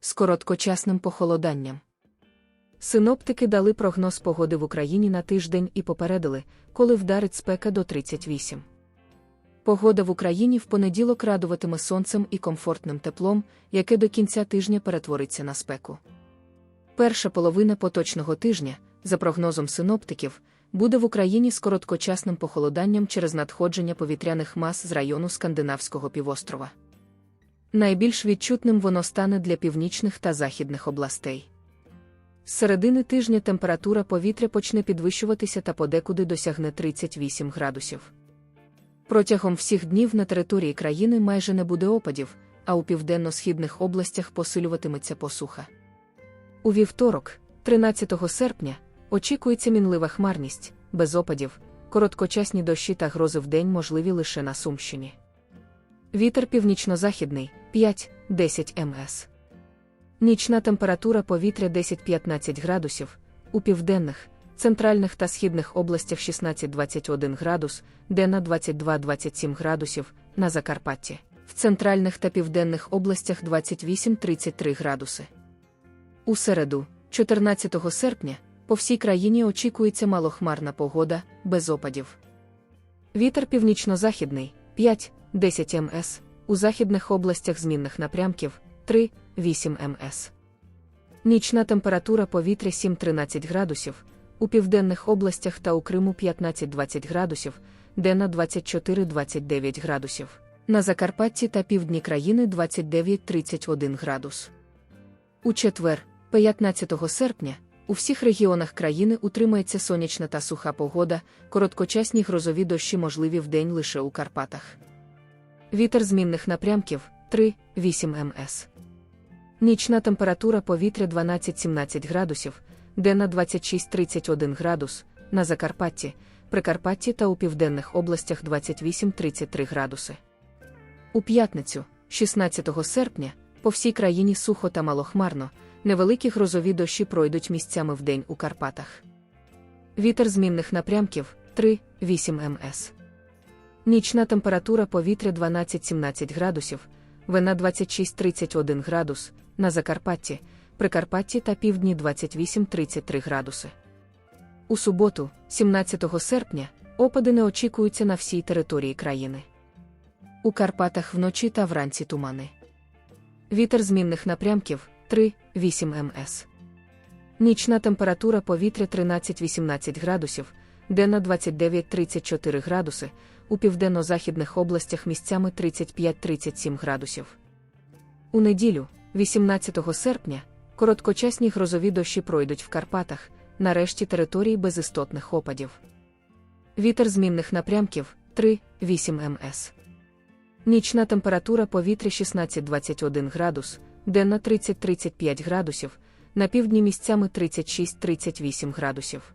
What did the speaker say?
з короткочасним похолоданням. Синоптики дали прогноз погоди в Україні на тиждень і попередили, коли вдарить спека до 38. Погода в Україні в понеділок радуватиме сонцем і комфортним теплом, яке до кінця тижня перетвориться на спеку. Перша половина поточного тижня, за прогнозом синоптиків, буде в Україні з короткочасним похолоданням через надходження повітряних мас з району Скандинавського півострова. Найбільш відчутним воно стане для північних та західних областей. З середини тижня температура повітря почне підвищуватися та подекуди досягне 38 градусів. Протягом всіх днів на території країни майже не буде опадів, а у південно-східних областях посилюватиметься посуха. У вівторок, 13 серпня, очікується мінлива хмарність, без опадів, короткочасні дощі та грози вдень можливі лише на Сумщині. Вітер північно-західний 5-10 МС. Нічна температура повітря 10-15 градусів, у південних, центральних та східних областях 16-21 градус, денна 22-27 градусів, на Закарпатті, в центральних та південних областях 28-33 градуси. У середу, 14 серпня, по всій країні очікується малохмарна погода, без опадів. Вітер північно-західний 5-10 МС, у західних областях змінних напрямків 3-8 МС. Нічна температура повітря 7-13 градусів, у південних областях та у Криму 15-20 градусів, денна 24-29 градусів. На Закарпатті та півдні країни 29-31 градус. У четвер, 15 серпня, у всіх регіонах країни утримається сонячна та суха погода, короткочасні грозові дощі можливі вдень лише у Карпатах. Вітер змінних напрямків 3-8 МС. Нічна температура повітря 12-17 градусів, денна 26-31 градус, на Закарпатті, Прикарпатті та у південних областях 28-33 градуси. У п'ятницю, 16 серпня, по всій країні сухо та малохмарно, невеликі грозові дощі пройдуть місцями вдень у Карпатах. Вітер змінних напрямків 3-8 МС. Нічна температура повітря 12-17 градусів, вина 26-31 градус, на Закарпатті, Прикарпатті та півдні 28-33 градуси. У суботу, 17 серпня, опади не очікуються на всій території країни. У Карпатах вночі та вранці тумани. Вітер змінних напрямків 3-8 МС. Нічна температура повітря 13-18 градусів, денна 29-34 градуси, у південно-західних областях місцями 35-37 градусів. У неділю, 18 серпня, короткочасні грозові дощі пройдуть в Карпатах, нарешті території без істотних опадів. Вітер змінних напрямків 3-8 МС. Нічна температура повітря 16-21 градус, денна 30-35 градусів, на півдні місцями 36-38 градусів.